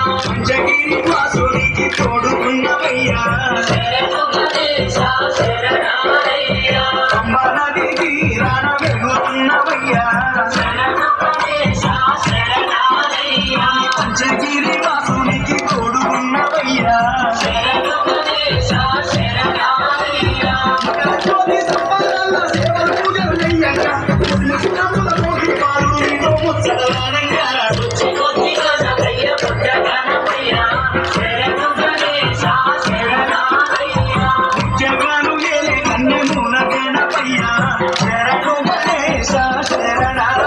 పంచగిరి వాసునికి తోడుకున్నవయ్యా. పంపనది తీరాన వెలుగుతున్నవయ్యా పంచగిరి వాసునికి తోడుకున్నవయ్యా సేవలు పూజలు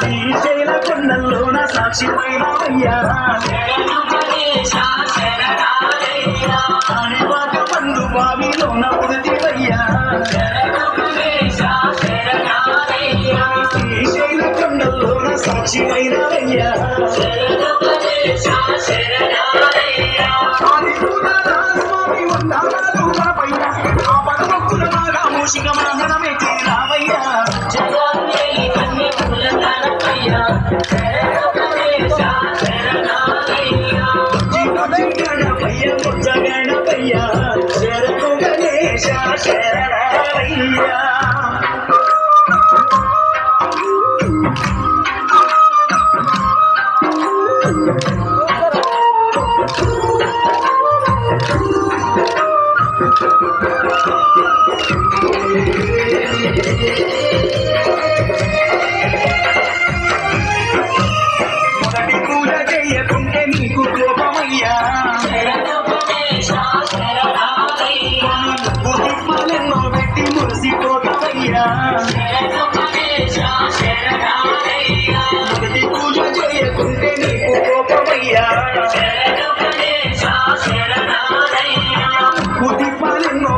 శ్రీశైల కొండల్లోన సాక్షిమైనవయ్యా కాణిపాక మందు బావిలోన మృతివయ్యా శ్రీశైల కొండల్లోన సాక్షిమైనవయ్యా స్వామి பைய முத்த கணப்பையா சரகு கணேஷா சரணையா Thank you. మొదటి పూజ చెయ్యకుంటే నీకు కోపమయ్యా బుద్ధిమాలెన్నో